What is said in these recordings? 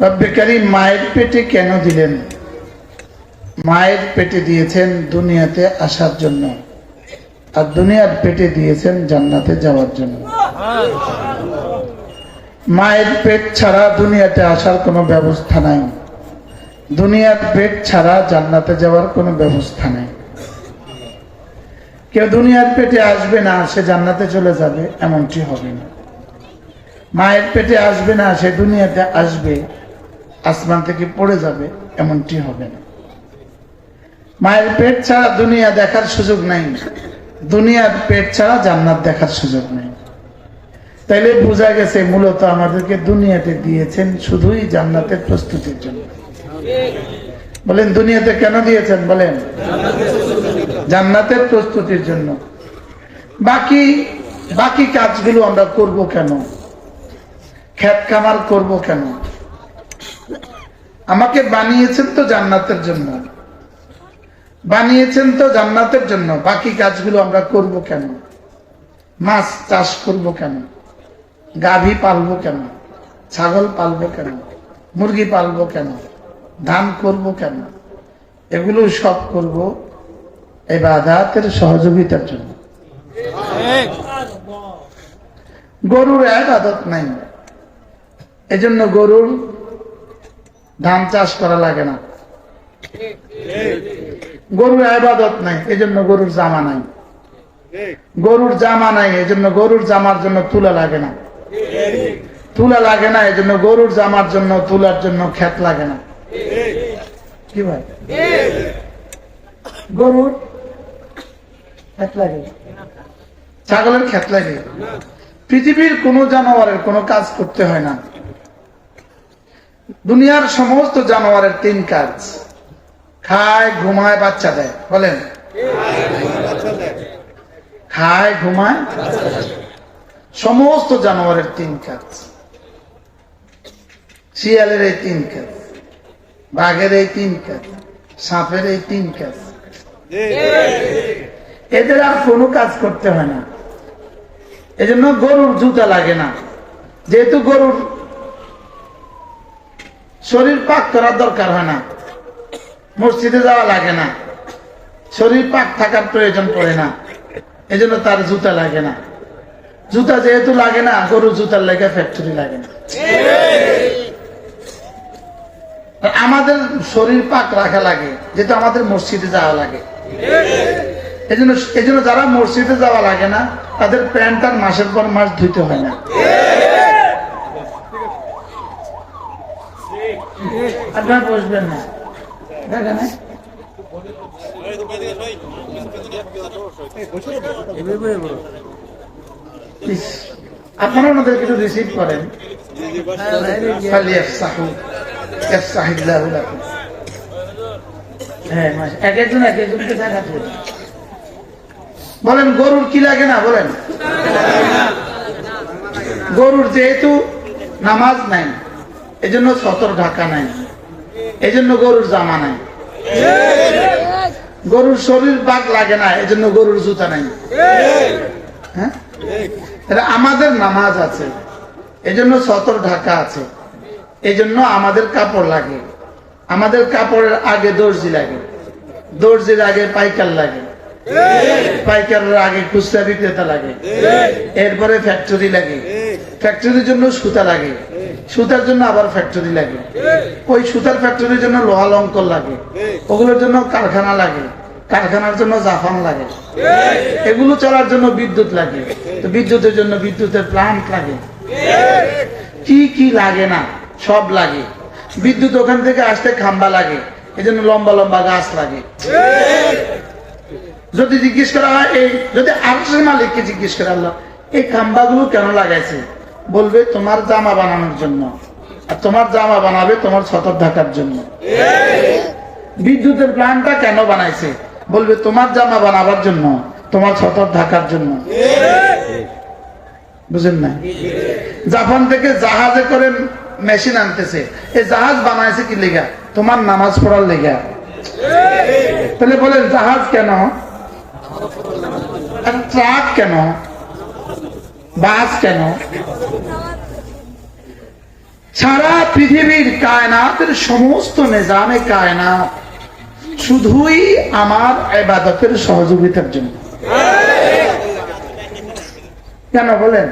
রব্বে কারিম মায়ের পেটে কেন দিলেন? মায়ের পেটে দিয়েছেন দুনিয়াতে আসার জন্য। আর দুনিয়ার পেটে দিয়েছেন জান্নাতে যাওয়ার জন্য। মায়ের পেট ছাড়া দুনিয়াতে আসার কোনো ব্যবস্থা নাই। দুনিয়ার পেট ছাড়া জান্নাতে যাওয়ার কোনো ব্যবস্থা নেই। কেউ দুনিয়ার পেটে আসবে না, সে জান্নাতে চলে যাবে, এমনটি হবে না। মায়ের পেটে আসবে না, সে দুনিয়াতে আসবে আসমান থেকে পড়ে যাবে, এমনটি হবে না। মায়ের পেট ছাড়া দুনিয়া দেখার সুযোগ নাই। দুনিয়ার পেট ছাড়া জান্নাত দেখার সুযোগ নেই। তাইলে বোঝা গেছে মূলত আমাদেরকে দুনিয়াতে দিয়েছেন শুধুই জান্নাতের প্রস্তুতির জন্য। বলেন, দুনিয়াতে কেন দিয়েছেন? বলেন, জান্নাতের প্রস্তুতির জন্য। বাকি বাকি কাজগুলো আমরা করব কেন? খ্যাত কামাল করব কেন? আমাকে বানিয়েছেন তো জান্নাতের জন্য। বানিয়েছেন তো জান্নাতের জন্য। বাকি কাজগুলো আমরা করব কেন? মাছ চাষ করব কেন? গাভী পালবো কেন? ছাগল পালবো কেন? মুরগি পালবো কেন? ধান করব কেন? এগুলো সব করব এই বাধাতের সহযোগিতার জন্য। গরুর এক আদত নাই। এজন্য গরুর ধান চাষ করা লাগে না। গরুর আবাদত নাই, এজন্য গরুর জামা নাই। গরুর জামা নাই, এজন্য গরুর জামার জন্য তুলা লাগে না। তুলা লাগে না, এজন্য গরুর জামার জন্য, তুলার জন্য ক্ষেত লাগে না। কি ভাই? গরুর ক্ষেত লাগে। ছাগলের ক্ষেত লাগে। পৃথিবীর কোন জানোয়ারের কোনো কাজ করতে হয় না। দুনিয়ার সমস্ত জানোয়ারের তিন কাজ। খায়, ঘুমায়, বাচ্চা দেয়। বলেন। খায়, ঘুমায় সমস্ত জানোয়ারের তিন কাজ। শিয়ালের এই তিন কাজ। বাঘের এই তিন কাজ। সাপের এই তিন কাজ। এদের আর কোনো কাজ করতে হয় না। এজন্য গরুর জুতা লাগে না। যেহেতু গরুর শরীর পাক করার দরকার হয় না। মসজিদে যাওয়া লাগে না। শরীর পাক থাকার প্রয়োজন পড়ে না। এজন্য তার জুতা লাগে না। জুতা যেহেতু লাগে না গরু জুতার লেগে ফ্যাক্টরি লাগে না। আমাদের শরীর পাক রাখা লাগে, যেহেতু আমাদের মসজিদে যাওয়া লাগে। এজন্য এজন্য যারা মসজিদে যাওয়া লাগে না, তাদের প্যান্ট আর মাসের পর মাস ধুইতে হয় না। আপনারা বসবেন না। দেখেন হ্যাঁ? আপনারা ওনাদের কিছু রিসিভ করেন। হ্যাঁ, বলেন, গরুর কি লাগে না? বলেন। গরুর যেহেতু নামাজ নাই, এজন্য সতর ঢাকা নাই। এজন্য গরুর জামা নাই। গরুর শরীর বাঘ লাগে না, এজন্য গরুর জুতা নাই। হ্যাঁ? আমাদের নামাজ আছে, এজন্য সতর ঢাকা আছে এই জন্য আমাদের কাপড় লাগে। আমাদের কাপড়ের আগে দর্জি লাগে, দর্জির আগে পাইকার লাগে। পাইকারের আগে খুচরা বিক্রেতা লাগে। এরপরে ফ্যাক্টরি লাগে। ফ্যাক্টরির জন্য সুতা লাগে। সুতার জন্য আবার ফ্যাক্টরি লাগে। ওই সুতার ফ্যাক্টরির জন্য লোহা লঙ্কর লাগে। ওগুলোর জন্য কারখানা লাগে। কারখানার জন্য জাফান লাগে। এগুলো চলার জন্য বিদ্যুৎ লাগে। তো বিদ্যুতের জন্য বিদ্যুতের প্লান্ট লাগে। কি কি লাগে না সব লাগে। বিদ্যুৎ ওখান থেকে আসতে খাম্বা লাগে। এই জন্য লম্বা লম্বা গাছ লাগে। যদি জিজ্ঞেস করা হয়, এই যদি আরশের মালিককে জিজ্ঞেস করা আল্লাহ, এই খাম্বাগুলো কেন লাগাইছে? বলবে, তোমার জামা বানানোর জন্য। আর তোমার জামা বানাবে তোমার ছতর ঢাকার জন্য। বিদ্যুতের প্ল্যানটা কেন বানাইছে? বলবে, তোমার জামা বানাবার জন্য, তোমার ছতর ঢাকার জন্য। বুঝেন না জাপান থেকে জাহাজে করে মেশিন আনতেছে। এই জাহাজ বানাইছে কি লেগা? তোমার নামাজ পড়ার লেগা। তাহলে বলেন, জাহাজ কেন? ট্রাক কেন? বাস কেন? সারা পৃথিবীর কায়নাতের সমস্ত নিজামে কায়নাত শুধুই আমার এবাদতের সহযোগিতার জন্য। কেন বলেন?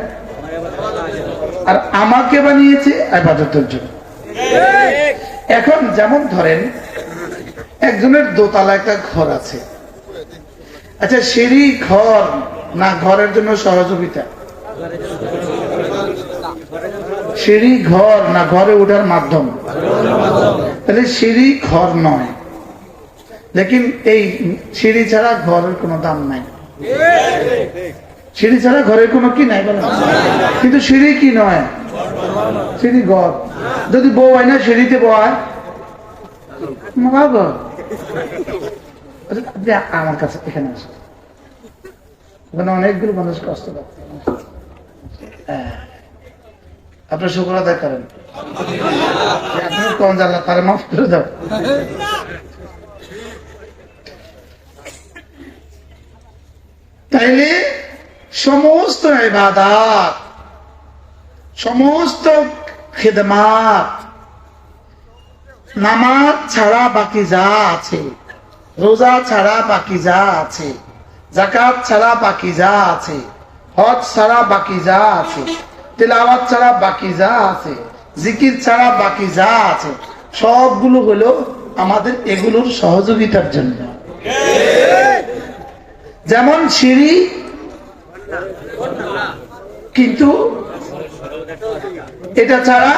আর আমাকে বানিয়েছে আবাদতের জন্য। এখন যেমন ধরেন, একজনের দোতলা একটা ঘর আছে। আচ্ছা সিঁড়ি, ঘর, না, ঘরের জন্য সহযোগিতা? সিঁড়ি, ঘর, না, ঘরে ওঠার মাধ্যম? তাহলে সিঁড়ি, ঘর নয়। লেকিন এই সিঁড়ি ছাড়া ঘরের কোনো দাম নাই। সিঁড়ি ছাড়া ঘরের কোনো কি নাই কিন্তু সিঁড়ি কি নয়? সিঁড়ি ঘর। যদি বউ হয় না, সিঁড়িতে বয় আপনি আমার কাছে, এখানে আসেন ওখানে অনেকগুলো মানুষ কষ্ট পাচ্ছে। আপনার শুক্র আদায় করেন। কম মাফ করে তাইলে সমস্ত ইবাদাত, সমস্ত খেদমাত, নামাজ ছাড়া বাকি যা আছে রোজা ছাড়া বাকি যা আছে জাকাত ছাড়া বাকি যা আছে, হজ ছাড়া বাকি যা আছে, তেলাওয়াত ছাড়া বাকি যা আছে, জিকির ছাড়া বাকি যা আছে, সবগুলো হলো আমাদের এগুলোর সহযোগিতার জন্য। যেমন সিঁড়ি, কিন্তু এটা ছাড়া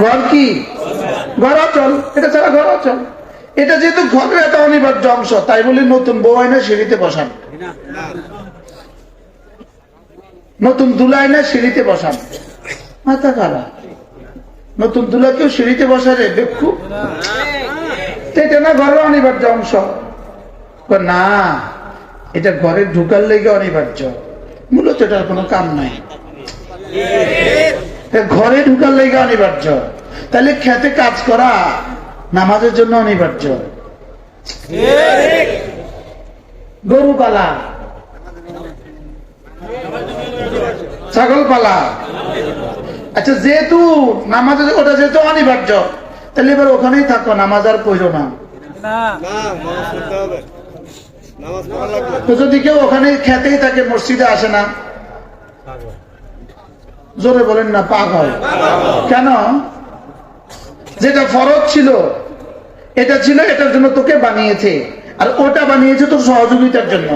ঘর কি? ঘর অচল। এটা ছাড়া ঘর অচল। এটা যেহেতু ঘরের এত অনিবার্য অংশ, তাই বলে নতুন বউ আয়না সিঁড়িতে বসান। নতুন দুলা আয়না সিঁড়িতে বসান। মাথা খারাপ। নতুন দুলা কেউ সিঁড়িতে বসারে বেক্ষু এটা না ঘরের অনিবার্য অংশ। না, এটা ঘরে ঢুকার লেগে অনিবার্য। মূলত এটার কোনো কাম নাই। ঘরে ঢুকার লেগে অনিবার্য। তাহলে খেতে কাজ করা নামাজের জন্য অনিবার্য। গরু পালা ছাগল পালা আচ্ছা যেহেতু নামাজ ওটা যেহেতু অনিবার্য তাহলে এবার ওখানেই থাকো নামাজ আর পড়ো না। যদি কেউ ওখানে খেতেই থাকে মসজিদে আসে না? জোরে বলেন না, পাগল। কেন? যেটা ফরজ ছিল, এটা ছিল, এটার জন্য তোকে বানিয়েছে। আর ওটা বানিয়েছে তোর সহযোগিতার জন্য।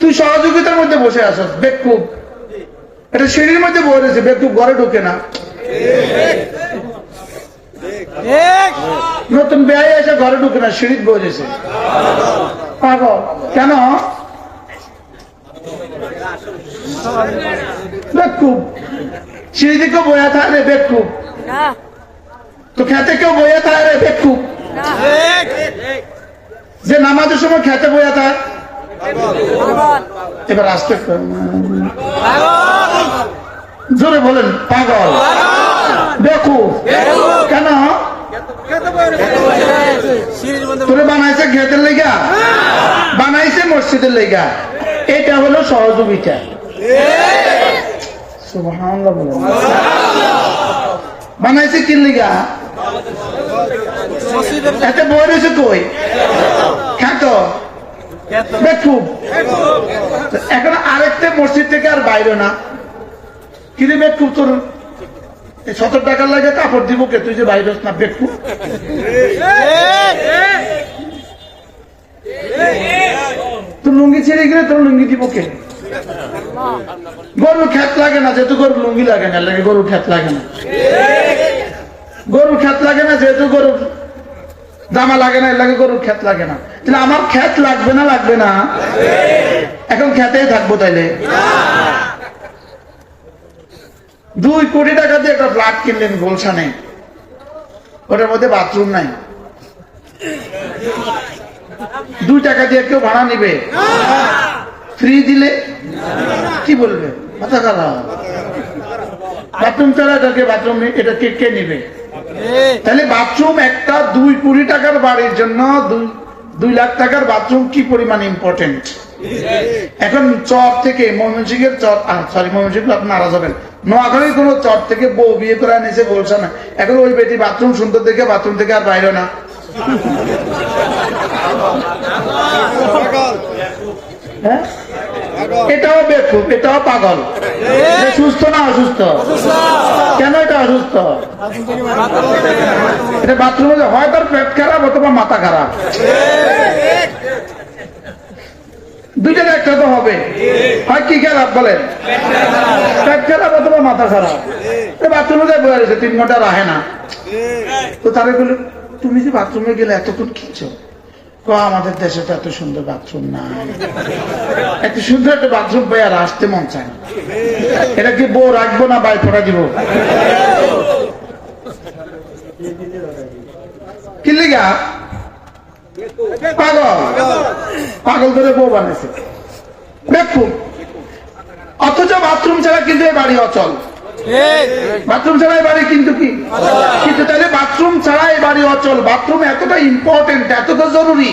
তুই সহযোগিতার মধ্যে বসে আসস বেকুব। এটা সিঁড়ির মধ্যে বসে রয়েছে, বেকুব, ঘরে ঢুকে না। নতুন বেয়াই এসে ঘরে ঢুকে না সিঁড়িত বসেছে পাগল। কেন? বেকুব। সিঁড়িতে কেউ বয়া থাকে রে বেকুব। তো খেতে কেউ বয়া থাকে রে বেকুব। যে নামাজের সময় খেতে বয়া থাকে। এবার আসতে জোরে বলেন পাগল। বেকুব। কেন? তোরে বানাইছে ঘেতের লেগা। বানাইছে মসজিদের লেগা। এটা হলো সহযোগিতা। বানাইছে কি লেগা? এতে বই রয়েছে কই? খ্যাত এখন আরেকটা মসজিদ থেকে আর বাইরে না। কিরে বেকুব তোর? এই সত্তর টাকার লাগে কাপড় দিব কে? তুই যে বাইরে না, বেকুব। তোর লুঙ্গি ছেড়ে গেলে তোর লুঙ্গি দিব কে? গরুর খ্যাত লাগে না, যেহেতু গরুর লুঙ্গি লাগে না লাগে গরুর খ্যাত লাগে না। গরুর খ্যাত লাগে না, যেহেতু গরুর জামা লাগে না লাগে গরুর খ্যাত লাগে না। তাহলে আমার খ্যাত লাগবে না লাগবে না? এখন খ্যাতেই থাকব তাইলে। দুই কোটি টাকা দিয়ে একটা ফ্ল্যাট কিনলেন গোলশানে। ওটার মধ্যে বাথরুম নাই। দুই টাকা দিয়ে কেউ ভাড়া নিবে? ফ্রি দিলে? কি বলবে? মাথা খারাপ। বাথরুম ছাড়া এটাকে বাথরুম এটা কে কে নিবে? তাহলে বাথরুম একটা দুই কোটি টাকার বাড়ির জন্য দুই দুই লাখ টাকার বাথরুম কি পরিমাণ ইম্পর্টেন্ট এখন চর থেকে ময়মনসিংহের চর সরি ময়মনসিংহ আপনি নারাজ হবেন নোয়াখালীর কোন চর থেকে বউ বিয়ে করে নিয়েছে বলছে না। এখন ওই বেটি বাথরুম সুন্দর দেখে বাথরুম থেকে আর বাইরে না। হ্যাঁ? এটাও বেকুব, এটাও পাগল। সুস্থ না অসুস্থ? কেন এটা অসুস্থ? এটা বাথরুমে হয় তার পেট খারাপ অথবা মাথা খারাপ? একটা তো হবে। হয় কি বলেন? পেট খারাপ অথবা মাথা খারাপ? বাথরুমে যায় বয়ে তিন ঘণ্টা রাহে না। তো বলল তুমি যে বাথরুমে গেলে এতক্ষণ কিনছো আমাদের দেশে তো এত সুন্দর বাথরুম নাই। এত সুন্দর একটা বাথরুম পেয়ে আর আসতে মন চায় না। এটা কি বউ রাখব না বাই পড়া দিব? কি লিগা? পাগল। পাগল ধরে বউ বানাইছে। দেখুন অথচ বাথরুম ছাড়া কিন্তু এই বাড়ি অচল। বাথরুম ছাড়া এই বাড়ি কিন্তু কি? কিন্তু তাহলে বাথরুম ছাড়া বাড়ি অচল। বাথরুম এতটা ইম্পর্টেন্ট এতটা জরুরি।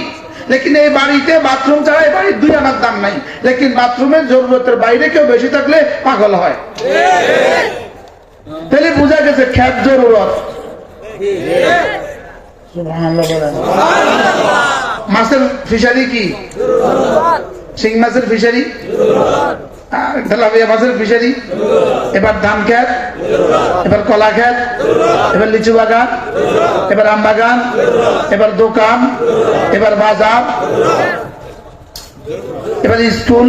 লেকিন এই বাড়িতে বাথরুম ছাড়া এই বাড়ির দুই আনার দাম নাই। লেকিন বাথরুমের জরুরতের বাইরে কেউ বেশি থাকলে পাগল হয়। তাহলে বোঝা গেছে খ্যাত জরুরত। মাছের ফিশারি কি? শিং মাছের ফিশারি? মাছের ফিশারি? এবার ধান খেত এবার কলা খেত এবার লিচু বাগান, এবার আম বাগান, এবার দোকান, এবার বাজার, এবার স্কুল,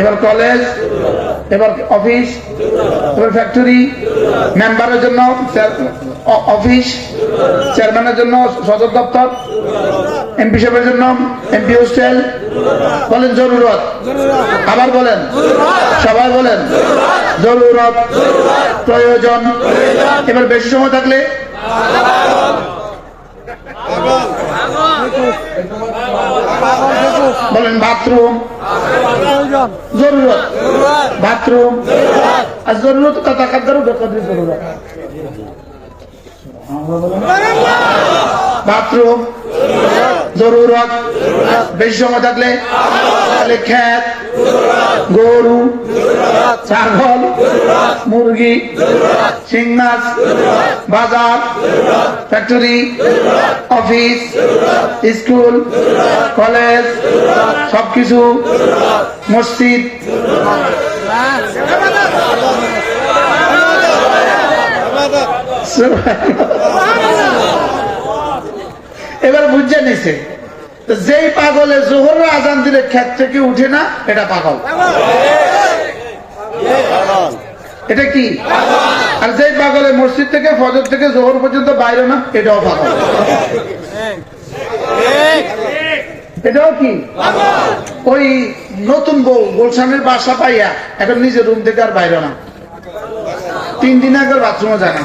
এবার কলেজ, এবার অফিস, এবার ফ্যাক্টরি, মেম্বারের জন্য অফিস চেয়ারম্যানের জন্য সদর দপ্তর, এমপি সাহেবের জন্য এমপি হোস্টেল, বলেন জরুরত। আবার বলেন, সবাই বলেন, জরুরত, প্রয়োজন। এবার বেশি সময় থাকলে বলেন বাথরুম, জরুরত, বাথরুম। আর জরুরত কথা বেকার জরুরত বাথরুম জরুরত। বেশি সময় থাকলে তাহলে খ্যাত গরু, ছাগল, মুরগি, শিং মাছ, বাজার, ফ্যাক্টরি, অফিস, স্কুল, কলেজ, সবকিছু মসজিদ। এবার বুঝে নিছে। যেই পাগলে জোহর আজান দিলে ক্ষেত থেকে উঠে না, এটা পাগল। এটা কি? আর যেই পাগলে মসজিদ থেকে, ফজর থেকে, জোহর পর্যন্ত বাইরে না, এটাও পাগল। এটাও কি? ওই নতুন বউ গুলশানের বাসা পাইয়া এখন নিজের রুম থেকে আর বাইরে না। তিন দিন আগে বাথরুমে যায় না।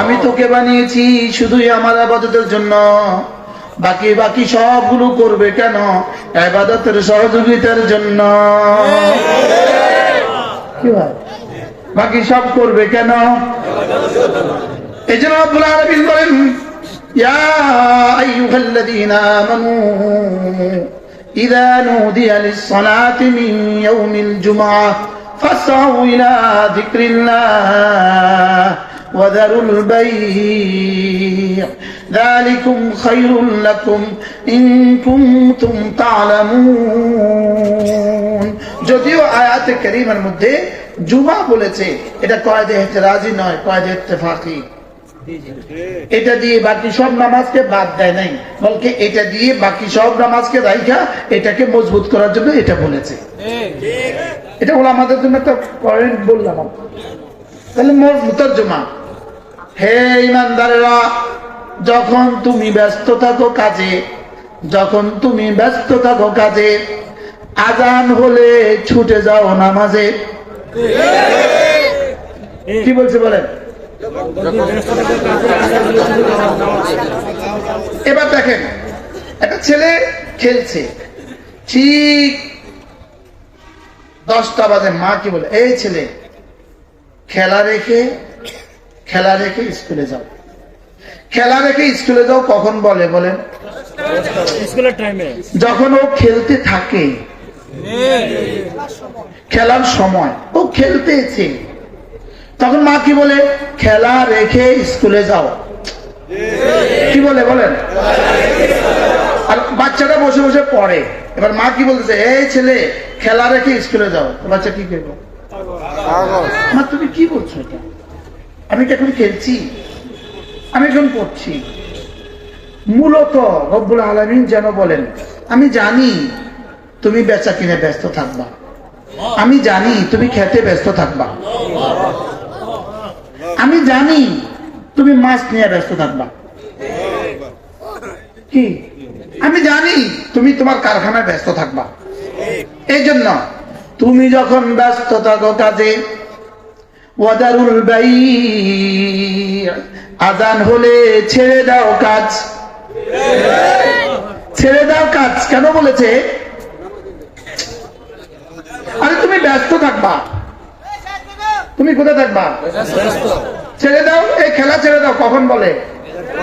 আমি তোকে বানিয়েছি শুধুই আমার আবাদতের জন্য। বাকি বাকি সবগুলো করবে কেন? আবাদতের সহযোগিতার জন্য। বাকি সব করবে কেন? এই জন্য রব্বুল আলামিন বলেন ফাসআউ ইলা যিকরিল্লাহ। وذروا البيع ذلكم خير لكم إن كنتم تعلمون যদিও আয়াতে করিমের মধ্যে জুমা বলেছে এটা কয়েদে রাজি নয় কয়েদে ইত্তেফাকি এটা দিয়ে বাকি সব নামাজকে বাদ দেয় নাই বলকে এটা দিয়ে বাকি সব নামাজকে রাইখা এটাকে মজবুত করার জন্য এটা বলেছে এটা হলো আমাদের জন্য একটা পয়েন্ট বললাম আমি। তাহলে মোট মুতর্জমা হে ইমানদারেরা, যখন তুমি ব্যস্ত থাকো কাজে, যখন তুমি ব্যস্ত থাকো কাজে, আজান হলে ছুটে যাও নামাজে। কি বলছে বলেন? এবার দেখেন, একটা ছেলে খেলছে। ঠিক দশটা বাজে, মা কি বলে, এই ছেলে, খেলা রেখে খেলা রেখে স্কুলে যাও। খেলা রেখে স্কুলে যাও কখন বলে বলেন? যখন ও খেলতে থাকে খেলার সময় ও খেলতেছে। তখন মা কি বলে? খেলা রেখে স্কুলে যাও। কি বলে বলেন? আর বাচ্চাটা বসে বসে পড়ে। এবার মা কি বলতেছে? এই ছেলে খেলা রেখে স্কুলে যাও। তো বাচ্চা কি করব? মা তুমি কি বলছো এটা? আমি এখন খেলছি। আমি এখন পড়ছি। মূলত রব্বুল আলমিন যেন বলেন, আমি জানি তুমি বেচা কিনে ব্যস্ত থাকবা। আমি জানি তুমি খেতে ব্যস্ত থাকবা। আমি জানি তুমি মাছ নিয়ে ব্যস্ত থাকবা। কি? আমি জানি তুমি তোমার কারখানায় ব্যস্ত থাকবা। এই জন্য তুমি যখন ব্যস্ত থাকো কাজে ওয়াদারুল বাই। আজান হলে ছেড়ে দাও কাজ। ছেড়ে দাও কাজ। কেন বলেছে? আরে তুমি ব্যস্ত থাকবা। তুমি কোথায় থাকবা? ছেড়ে দাও। এই খেলা ছেড়ে দাও। কখন বলে?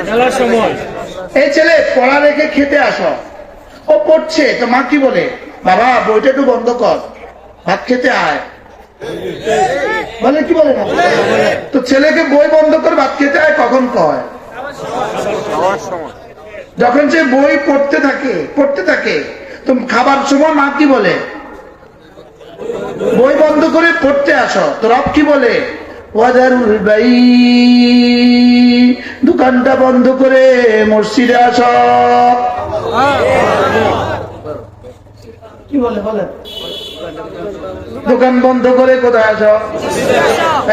খেলার সময়। এই ছেলে পড়া রেখে খেতে আসো। ও পড়ছে তো মা কি বলে? বাবা বইটা একটু বন্ধ কর। ভাত খেতে আয়। বলে কি বলে না? তো ছেলেকে বই বন্ধ করে ভাত খেতে আয় কখন কয়? যখন সে বই পড়তে থাকে পড়তে থাকে তো খাবার সময় মা কি বলে? বই বন্ধ করে পড়তে আসো। তো রব কি বলে? ওয়াজারুল বাই দোকানটা বন্ধ করে মসজিদে আস। কি বলে বলে দোকান বন্ধ করে কোথায় আস?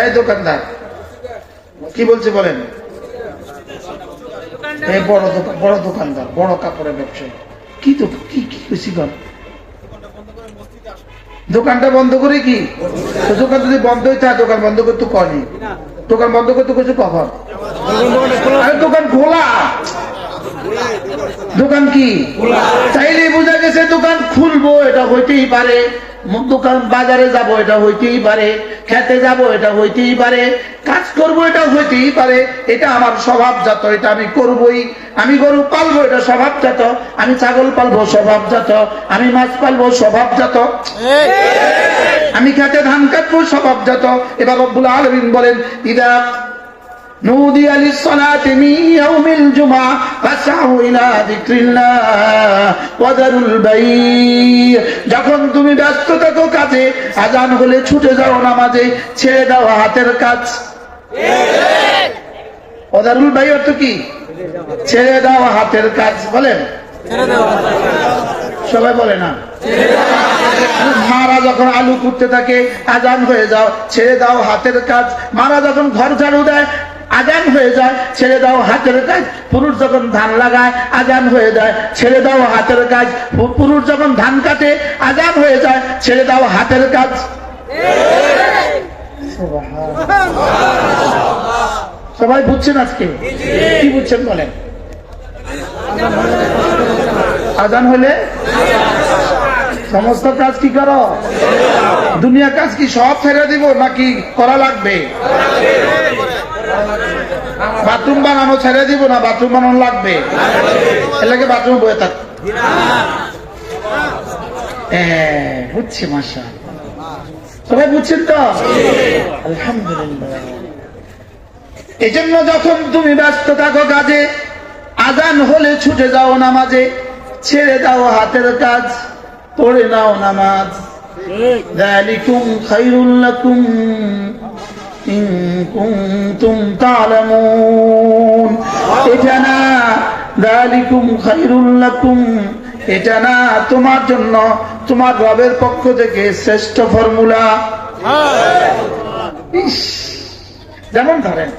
এই দোকানদার। কি বলছে বলেন? এই বড় দোকান, বড় দোকানদার, বড় কাপড়ের ব্যবসায়ী। কি তো, কি কি খুশি কর দোকানটা বন্ধ করে কি? দোকান যদি বন্ধ হইতে দোকান বন্ধ করতে কনি দোকান বন্ধ করতে কিছু কখন? দোকান খোলা। দোকান কি? চাইলে বোঝা গেছে দোকান খুলবো, এটা হইতেই পারে। দোকান বাজারে যাব এটা হইতেই পারে। খেতে যাব এটা হইতেই পারে। কাজ করব এটা হইতেই পারে। এটা আমার স্বভাবজাত এটা আমি করবই। আমি গরু পালবো এটা স্বভাবজাত আমি ছাগল পালবো স্বভাবজাত আমি মাছ পালবো স্বভাবজাত আমি খেতে ধান কাটবো স্বভাবজাত এবার রব্বুল আলমিন বলেন ইদা نودي للصلاة من يوم الجمعة فاسعوا إلى ذكر الله وذروا البيع যখন তুমি ব্যস্ত থাকো কাজে আজান হলে ছুটে যাও নামাজে ছেড়ে দাও হাতের কাজ ওদারুল ভাই অর্থ কি ছেড়ে দাও হাতের কাজ বলেন সবাই বলে না মারা যখন আলু কুটতে থাকে আজান হয়ে যাও ছেড়ে দাও হাতের কাজ মারা যখন ঘর ঝাড়ু দেয় আজান হয়ে যায়, ছেড়ে দাও হাতের কাজ, পুরুষ যখন ধান লাগায়, আজান হয়ে যায়, ছেড়ে দাও হাতের কাজ পুরুষ যখন ধান কাটে, আজান হয়ে যায়, ছেড়ে দাও হাতের কাজ। সবাই বুঝছেন আজকে? কি বুঝছেন বলেন? আজান হলে? সমস্ত কাজ কি করো? দুনিয়া কাজ কি সব ছেড়ে দিব নাকি করা লাগবে? বাথরুম বানানো ছেড়ে দিব না বাথরুম বানানো লাগবে এর লাগে বাথরুম বয়ে থাক হ্যাঁ, বুঝছি মাসা সবাই বুঝছেন তো আলহামদুলিল্লাহ এই জন্য যখন তুমি ব্যস্ত থাকো কাজে আজান হলে ছুটে যাও নামাজে ছেড়ে দাও হাতের কাজ পড়ে নাও নামাজ ذلكم خير لكم إن كنتم تعلمون এটা না ذلكم خير لكم এটা না তোমার জন্য তোমার রবের পক্ষ থেকে শ্রেষ্ঠ ফর্মুলা ইস, যেমন ধরেন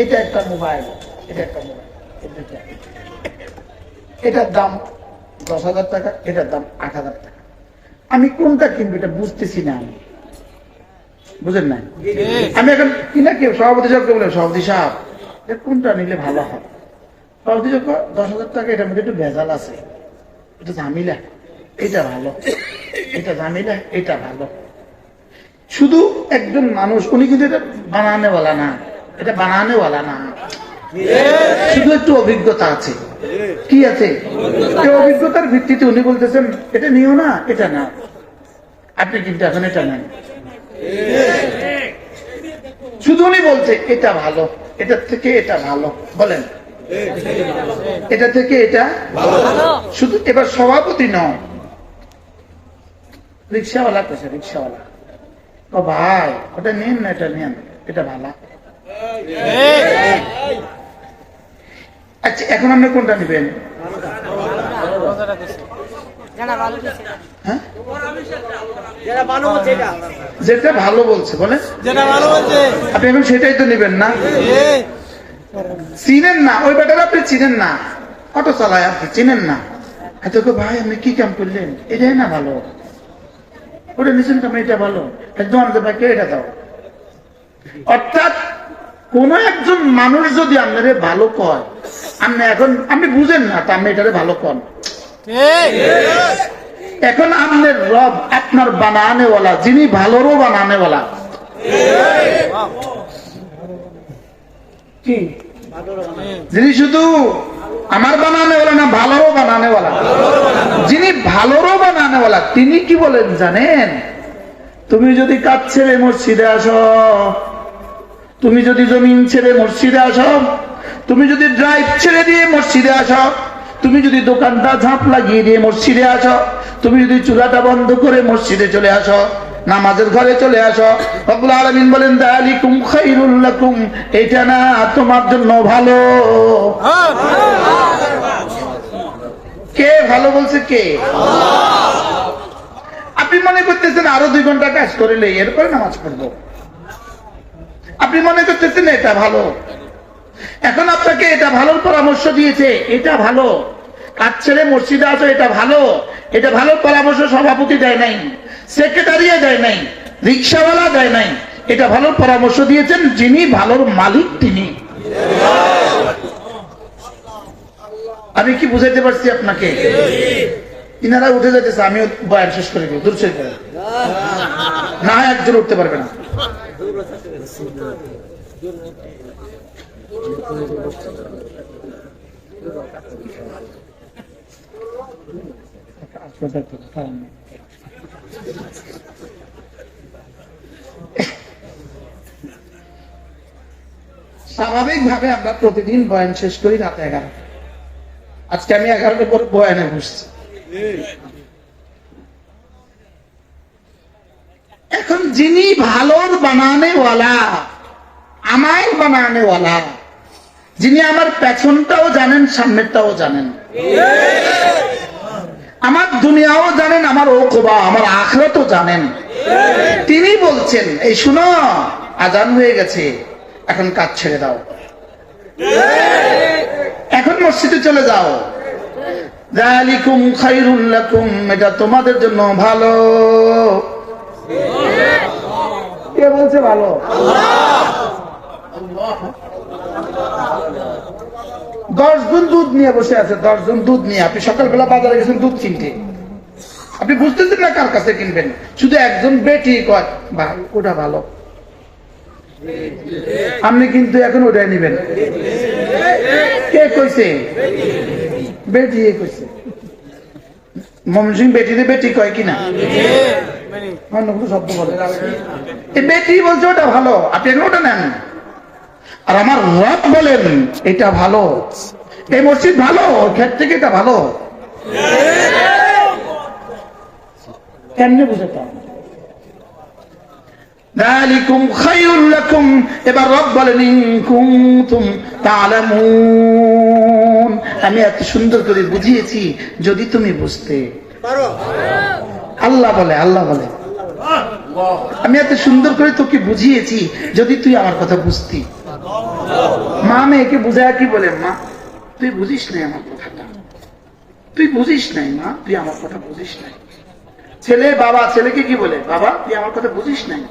এটা একটা মোবাইল এটা একটা মোবাইল এই দুইটা। এটার দাম দশ হাজার টাকা এটার দাম আট হাজার টাকা আমি কোনটা কিনবো এটা বুঝতেছি না আমি বুঝেন নাই? আমি এখন কিনা কি সভাপতি সাহেবকে বলে সভাপতি সাহেব কোনটা নিলে ভালো হয়? সভাপতি সাহেব দশ হাজার টাকা এটার মধ্যে একটু ভেজাল আছে। এটা ঝামেলা। এটা ভালো। এটা ঝামেলা এটা ভালো। শুধু একজন মানুষ উনি কিন্তু এটা বানানেওয়ালা না। এটা বানানেওয়ালা না। শুধু একটু অভিজ্ঞতা আছে। কি আছে? অভিজ্ঞতার ভিত্তিতে উনি বলতেছেন এটা নিও না এটা না আপনি কিন্তু এখন এটা নেন। শুধু উনি বলছে এটা ভালো এটা থেকে এটা ভালো। বলেন। এটা থেকে এটা শুধু এবার সভাপতি নয়। রিক্সাওয়ালা কেছে রিক্সাওয়ালা। ও ভাই ওটা নিন না এটা নিন এটা ভালো। আচ্ছা এখন আপনি কোনটা নেবেন? হ্যাঁ? যেটা ভালো হচ্ছে এটা। যেটা ভালো বলছে বলে যেটা ভালো হচ্ছে আপনি এখন সেটাই তো নেবেন না। চিনেন না ওই ব্যাটার আপনি চিনেন না। অটো চালায় আপনি চিনেন না। এত ভাই আপনি কি কাম করলেন? এটাই না ভালো। ওটা নিছেন এটা ভালো। একদম আমাদের ভাইকে এটা দাও। অর্থাৎ কোন একজন মানুষ যদি আপনারে ভালো কয় আপনি এখন আপনি বুঝেন না তা আপনি এটারে ভালো কন। এখন আপনার রব আপনার বানানেওয়ালা, যিনি ভালোরও বানানেওয়ালা। কি? যিনি শুধু আমার বানানেওয়ালা না, ভালোরও বানানেওয়ালা। যিনি ভালোরও বানানেওয়ালা, তিনি কি বলেন জানেন? তুমি যদি কাজ ছেড়ে মসজিদে আসো, তুমি যদি জমিন ছেড়ে মসজিদে আসো, তুমি যদি ড্রাইভ ছেড়ে দিয়ে মসজিদে আসো তুমি যদি দোকানটা ঝাঁপ লাগিয়ে দিয়ে মসজিদে আসো, তুমি যদি চুলাটা বন্ধ করে মসজিদে চলে আসো, নামাজের ঘরে চলে আসো বলেন এটা না তোমার জন্য ভালো। কে ভালো বলছে কে? আপনি মনে করতেছেন আরও দুই ঘণ্টা কাজ করিলে এরপরে নামাজ পড়ব। আপনি মনে করতেছেন এটা ভালো? এখন আপনাকে এটা ভালোর পরামর্শ দিয়েছে, এটা ভালো। কাজ ছেড়ে মসজিদে আসো এটা ভালো। এটা ভালো পরামর্শ সভাপতি দেয় নাই সেক্রেটারিয়া দেয় নাই, রিক্সাওয়ালা দেয় নাই। এটা ভালো পরামর্শ দিয়েছেন যিনি, ভালোর মালিক তিনি। আমি কি বুঝাইতে পারছি আপনাকে? ইনারা উঠে যেতেছে আমিও বয়ান শেষ করে দিই দূর করে না একজন উঠতে পারবে না। স্বাভাবিক ভাবে আমরা প্রতিদিন বয়ান শেষ করি রাত এগারো আজকে আমি এগারোটার পর বয়ানে বসছি। এখন যিনি ভালোর বানানেওয়ালা, আমায় বানানেওয়ালা যিনি আমার পেছনটাও জানেন, সামনেরটাও জানেন। আমার দুনিয়াও জানেন, আমার ওকবা, আমার আখরাতও জানেন। তিনি বলছেন, এই শুনো, আজান হয়ে গেছে, এখন কাজ ছেড়ে দাও। এখন মসজিদে চলে যাও। এটা তোমাদের জন্য ভালো। কে বলছে ভালো? দশ জন দুধ নিয়ে বসে আছে দশ জন দুধ নিয়ে। আপনি সকালবেলা বাজারে গেছেন দুধ কিনতে। আপনি বুঝতেছেন না কার কাছে কিনবেন? শুধু একজন বেটি কয়, ভাই, ওটা ভালো। আপনি কিন্তু এখন ওটাই নিবেন। কে কইছে? বেটি কইছে। মমন সিং বেটিতে বেটি কয় কিনা? শব্দ বলে। বেটি বলছে ওটা ভালো, আপনি এখন ওটা নেন। আর আমার রব বলেন, এটা ভালো। এই মসজিদ ভালো ক্ষেত থেকে এটা ভালো। এবার রব বলেন আমি এত সুন্দর করে বুঝিয়েছি, যদি তুমি বুঝতে। আল্লাহ বলে আল্লাহ বলে। আমি এত সুন্দর করে তোকে বুঝিয়েছি, যদি তুই আমার কথা বুঝতি। মা মেয়েকে বুঝায় কি বলে, মা, তুই বুঝিস নাই আমার কথাটা? তুই বুঝিস নাই, মা? তুই আমার কথা বুঝিস নাই? ছেলে, বাবা, ছেলেকে কি বলে, বাবা, তুই আমার কথা বুঝিস নাই?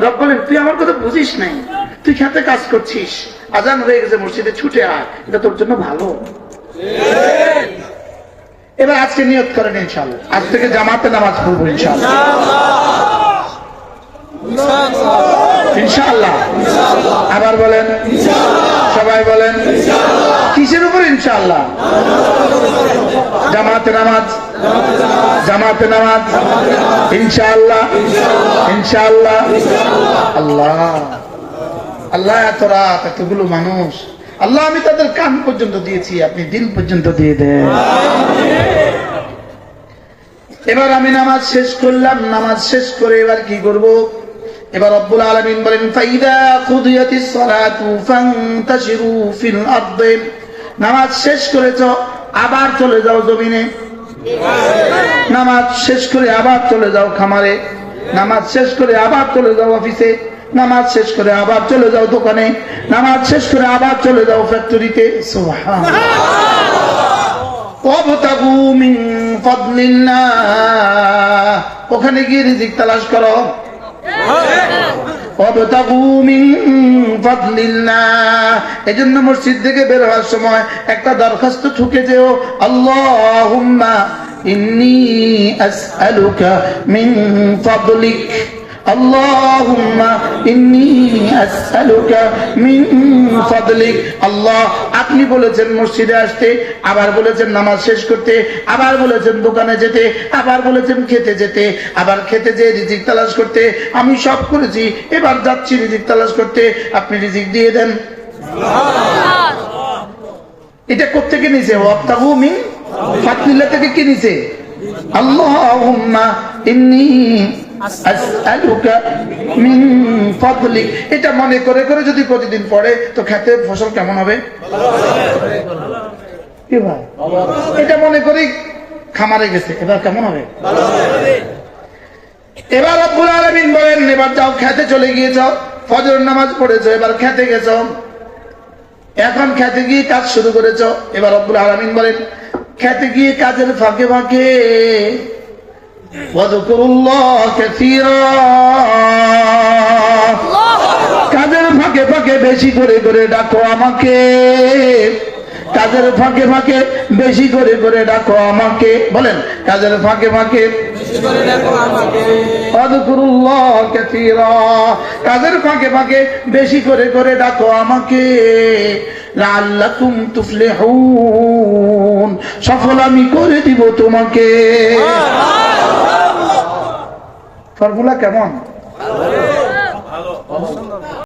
রব বলেন, তুই আমার কথা বুঝিস নাই? তুই খেতে কাজ করছিস? আজান হয়ে গেছে, মসজিদে ছুটে আয়। এটা তোর জন্য ভালো। এবার আজকে নিয়ত করেন ইনশাল্লাহ আজ থেকে জামাতে নামাজ পড়ব ইনশাল্লাহ ইনশাআল্লাহ। আবার বলেন। সবাই বলেন। কিসের উপর ইনশাআল্লাহ? জামাতে নামাজ। জামাতে নামাজ। ইনশাআল্লাহ। ইনশাআল্লাহ। আল্লাহ। আল্লাহ এত রাত, এতগুলো মানুষ। আল্লাহ, আমি তাদের কান পর্যন্ত দিয়েছি, আপনি দিল পর্যন্ত দিয়ে দেন। এবার আমি নামাজ শেষ করলাম, নামাজ শেষ করে এবার কি করব? এবার রব্বুল আলামিন বলেন নামাজ শেষ করেছ, আবার চলে যাও জমিনে। নামাজ শেষ করে আবার চলে যাও খামারে। নামাজ শেষ করে আবার চলে যাও অফিসে। নামাজ শেষ করে আবার চলে যাও দোকানে। নামাজ শেষ করে আবার চলে যাও ফ্যাক্টরিতে। ওখানে গিয়ে রিজিক তালাশ করো। এজন্য মসজিদ থেকে বের হওয়ার সময় একটা দরখাস্ত ঠুকে যেও আল্লাহ ইন্নি আসআলুকা মিন ফাদলিক। اللهم إني أسألك من فضلك আল্লাহ আপনি বলেছেন মসজিদে আসতে আবার বলেছেন নামাজ শেষ করতে আবার বলেছেন দোকানে যেতে আবার বলেছেন খেতে যেতে আবার খেতে যেয়ে রিজিক তালাশ করতে আমি সব করেছি এবার যাচ্ছি রিজিক তালাশ করতে আপনি রিজিক দিয়ে দেন এটা কোথেকে নিছে ওয়াক্তাবু মিন ফাতলিল্লাহ থেকে কি নিছে আল্লাহুম্মা ইন্নী আসআলুকা মিন ফাদলিক এটা মনে করে করে যদি প্রতিদিন পড়ে, তো খেতে ফসল কেমন হবে? এটা মনে করি খামারে গেছে। এবার কেমন হবে? এবার আলমিন বলেন, এবার যাও, খেতে চলে গিয়েছ ফজর নামাজ পড়েছো, এবার খেতে গেছ। এখন খেতে গিয়ে কাজ শুরু করেছ। এবার আব্বুল আলমিন বলেন, খেতে গিয়ে কাজের ফাঁকে ফাঁকে واذكروا الله كثيرا কাজের ফাঁকে ফাঁকে বেশি করে করে ডাকো আমাকে কাজের ফাঁকে ফাঁকে বেশি করে করে ডাকো আমাকে বলেন কাজের ফাঁকে ফাঁকে আযকুরুল্লাহ কাসীরা কাজের ফাঁকে ফাঁকে বেশি করে করে ডাকো আমাকে লাআল্লাকুম তুফলিহুন। সফল আমি করে দিব তোমাকে। ফর্মুলা কেমন? ভালো।